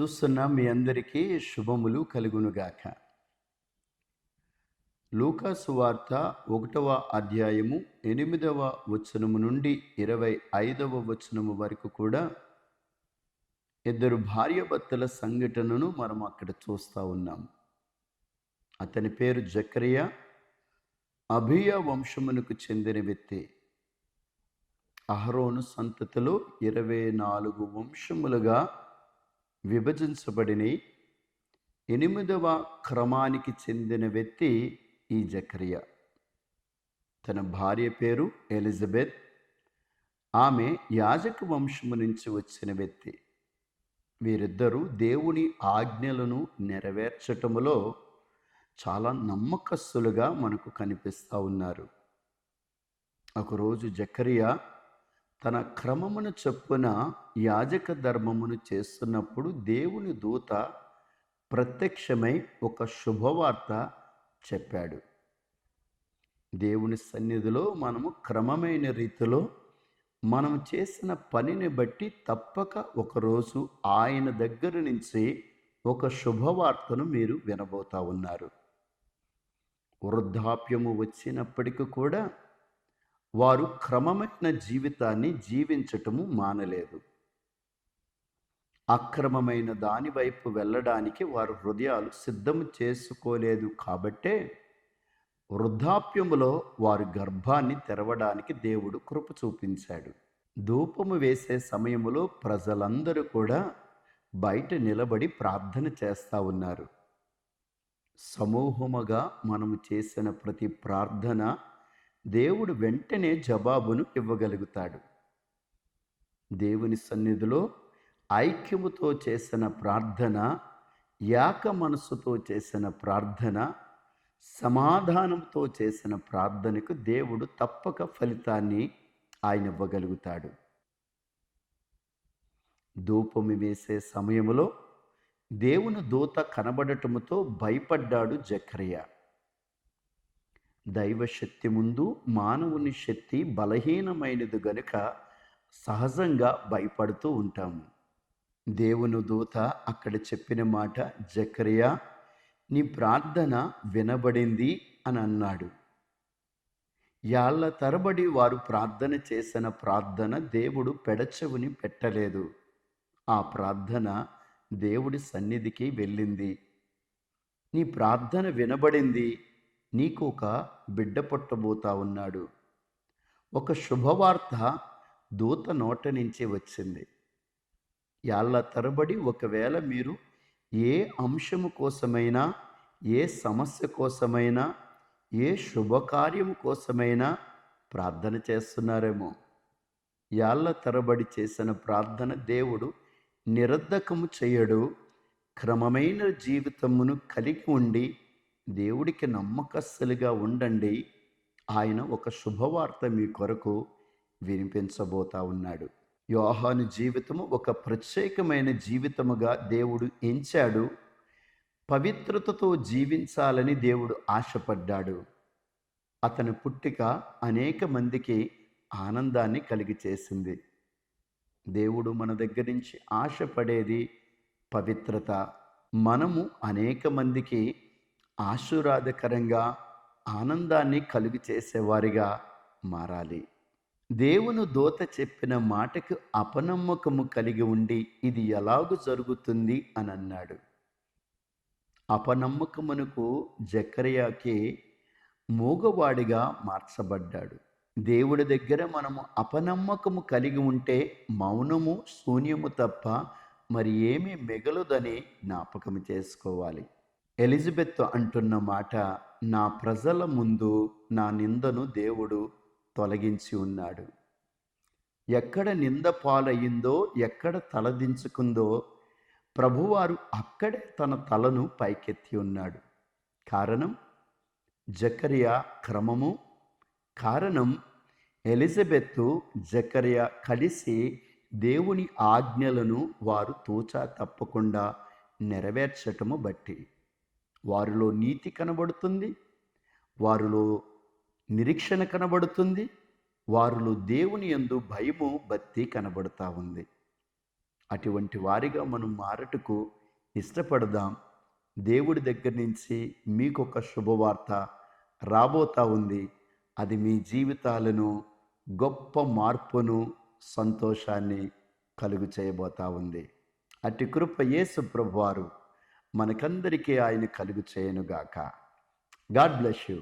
చూస్తున్న మీ అందరికీ శుభములు కలుగునుగాక. లూకాసు వార్త ఒకటవ అధ్యాయము ఎనిమిదవ వచనము నుండి ఇరవై ఐదవ వచనము వరకు కూడా ఇద్దరు భార్యాభర్తల సంఘటనను మనం అక్కడ చూస్తూ ఉన్నాం. అతని పేరు జకరియా. అభియ వంశమునకు చెందిన వ్యక్తి. అహరోను సంతతిలో ఇరవై నాలుగు వంశములుగా విభజించబడిన. ఎనిమిదవ క్రమానికి చెందిన వ్యక్తి ఈ జకరియా. తన భార్య పేరు ఎలిజబెత్. ఆమె యాజక వంశము నుంచి వచ్చిన వ్యక్తి. వీరిద్దరూ దేవుని ఆజ్ఞలను నెరవేర్చటములో చాలా నమ్మకస్తులుగా మనకు కనిపిస్తూ ఉన్నారు. ఒకరోజు జకరియా తన క్రమమును చొప్పున యాజక ధర్మమును చేస్తున్నప్పుడు దేవుని దూత ప్రత్యక్షమై ఒక శుభవార్త చెప్పాడు. దేవుని సన్నిధిలో మనము క్రమమైన రీతిలో మనం చేసిన పనిని బట్టి తప్పక ఒకరోజు ఆయన దగ్గర నుంచి ఒక శుభవార్తను మీరు వినబోతా ఉన్నారు. వృద్ధాప్యము వచ్చినప్పటికీ కూడా వారు క్రమమైన జీవితాన్ని జీవించటము మానలేదు. అక్రమమైన దాని వైపు వెళ్ళడానికి వారు హృదయాలు సిద్ధం చేసుకోలేదు కాబట్టే వృద్ధాప్యములో వారి గర్భాన్ని తెరవడానికి దేవుడు కృప చూపించాడు. ధూపము వేసే సమయంలో ప్రజలందరూ కూడా బయట నిలబడి ప్రార్థన చేస్తూ ఉన్నారు. సమూహముగా మనము చేసిన ప్రతి ప్రార్థన దేవుడు వెంటనే జవాబును ఇవ్వగలుగుతాడు. దేవుని సన్నిధిలో ఐక్యముతో చేసిన ప్రార్థన యాక మనస్సుతో చేసిన ప్రార్థన సమాధానంతో చేసిన ప్రార్థనకు దేవుడు తప్పక ఫలితాన్ని ఆయన ఇవ్వగలుగుతాడు. ధూపము వేసే సమయంలో దేవుని దూత కనబడటముతో భయపడ్డాడు జక్రియా. దైవశక్తి ముందు మానవుని శక్తి బలహీనమైనది గనుక సహజంగా భయపడుతూ ఉంటాము దేవుని దూత అక్కడ చెప్పిన మాట జకరియా నీ ప్రార్థన వినబడింది అని అన్నాడు. యాళ్ళ తరబడి వారు ప్రార్థన చేసిన ప్రార్థన దేవుడు పెడచెవుని పెట్టలేదు. ఆ ప్రార్థన దేవుడి సన్నిధికి వెళ్ళింది. నీ ప్రార్థన వినబడింది నీకు ఒక బిడ్డ పుట్టబోతా ఉన్నాడు. ఒక శుభవార్త దూత నోట నుంచి వచ్చింది. యాళ్ళ తరబడి ఒకవేళ మీరు ఏ అంశము కోసమైనా ఏ సమస్య కోసమైనా ఏ శుభకార్యము కోసమైనా ప్రార్థన చేస్తున్నారేమో. యాళ్ళ తరబడి చేసిన ప్రార్థన దేవుడు నిరర్ధకము చేయడు. క్రమమైన జీవితమును కలిగి ఉండి దేవుడికి నమ్మకస్తులుగా ఉండండి. ఆయన ఒక శుభవార్త మీ కొరకు వినిపించబోతా ఉన్నాడు. యోహాను జీవితము ఒక ప్రత్యేకమైన జీవితముగా దేవుడు ఎంచాడు. పవిత్రతతో జీవించాలని దేవుడు ఆశపడ్డాడు. అతని పుట్టిక అనేక మందికి ఆనందాన్ని కలిగి చేసింది. దేవుడు మన దగ్గర నుంచి ఆశపడేది పవిత్రత. మనము అనేక మందికి ఆశీర్వాదకరంగా ఆనందాన్ని కలుగు చేసేవారిగా మారాలి. దేవుని దోత చెప్పిన మాటకు అపనమ్మకము కలిగి ఉండి ఇది ఎలాగూ జరుగుతుంది అని అన్నాడు. అపనమ్మకమునకు జకర్యాకి మూగవాడిగా మార్చబడ్డాడు. దేవుడి దగ్గర మనము అపనమ్మకము కలిగి ఉంటే మౌనము శూన్యము తప్ప మరి ఏమీ మిగలదని జ్ఞాపకం చేసుకోవాలి. ఎలిజబెత్ అంటున్న మాట నా ప్రజల ముందు నా నిందను దేవుడు తొలగించి ఉన్నాడు. ఎక్కడ నింద పాలయ్యిందో ఎక్కడ తలదించుకుందో ప్రభువారు అక్కడే తన తలను పైకెత్తి ఉన్నాడు. కారణం? జకరియా క్రమము. కారణం? ఎలిజబెత్తు జకరియా కలిసి దేవుని ఆజ్ఞలను వారు తూచా తప్పకుండా నెరవేర్చటము బట్టి. వారిలో నీతి కనబడుతుంది వారిలో నిరీక్షణ కనబడుతుంది వారిలో దేవుని యందు భయము భక్తి కనబడుతూ ఉంది. అటువంటి వారిగా మనం మారటకు ఇష్టపడదాం. దేవుడి దగ్గర నుంచి మీకు ఒక శుభవార్త రాబోతా ఉంది. అది మీ జీవితాలను గొప్ప మార్పును సంతోషాన్ని కలుగు చేయబోతా ఉంది. అటు కృప యేసు ప్రభువారు మనకందరికీ ఆయన కలుగు చేయనుగాక. God bless you